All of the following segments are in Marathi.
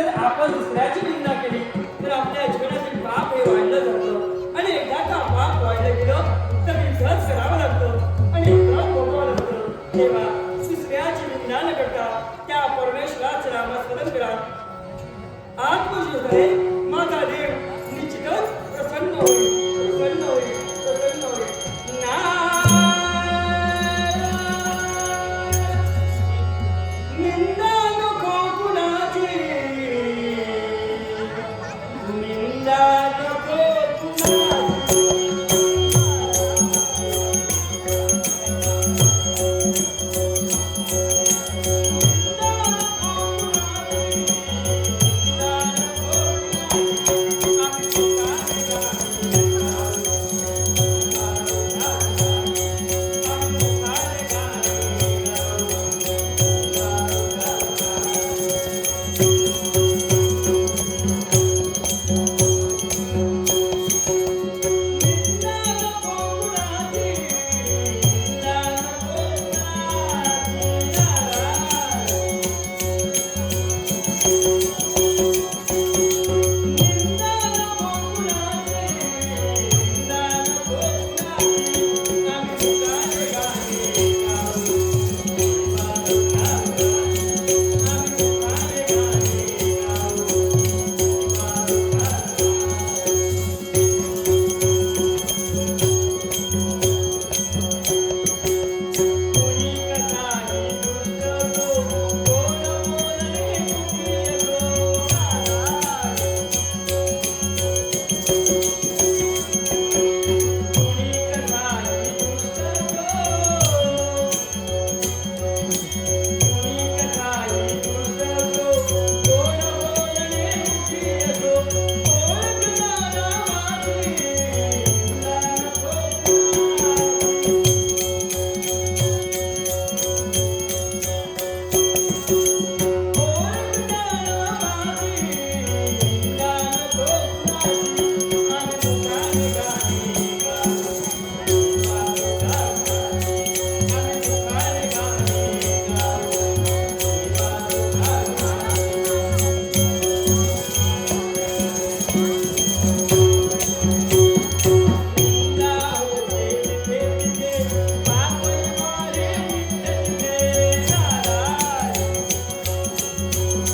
तर आपण दुसऱ्याची निंदा केली तर आपल्या जीवनातील पाप हे वाढलं जातं. आणि एकदा का पाप वाढलं गेलं तर सहज करावं लागतं. आणि लागतं. तेव्हा दुसऱ्याची निंदा न करता त्या परमेश्वराच नामस्मरण करा. आत्मशोधने माझा देव निश्चितच प्रसन्न होईल.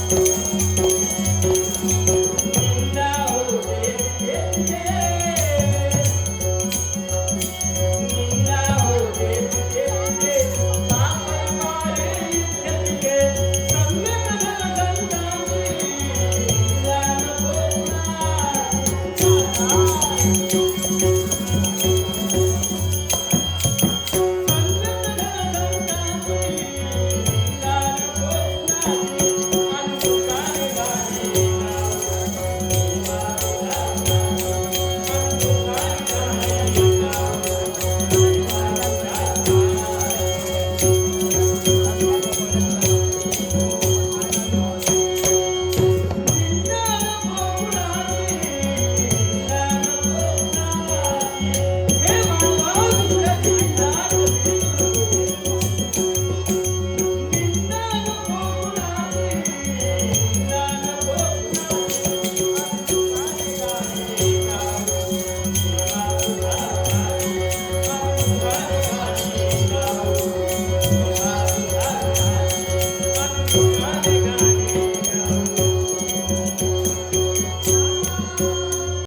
Música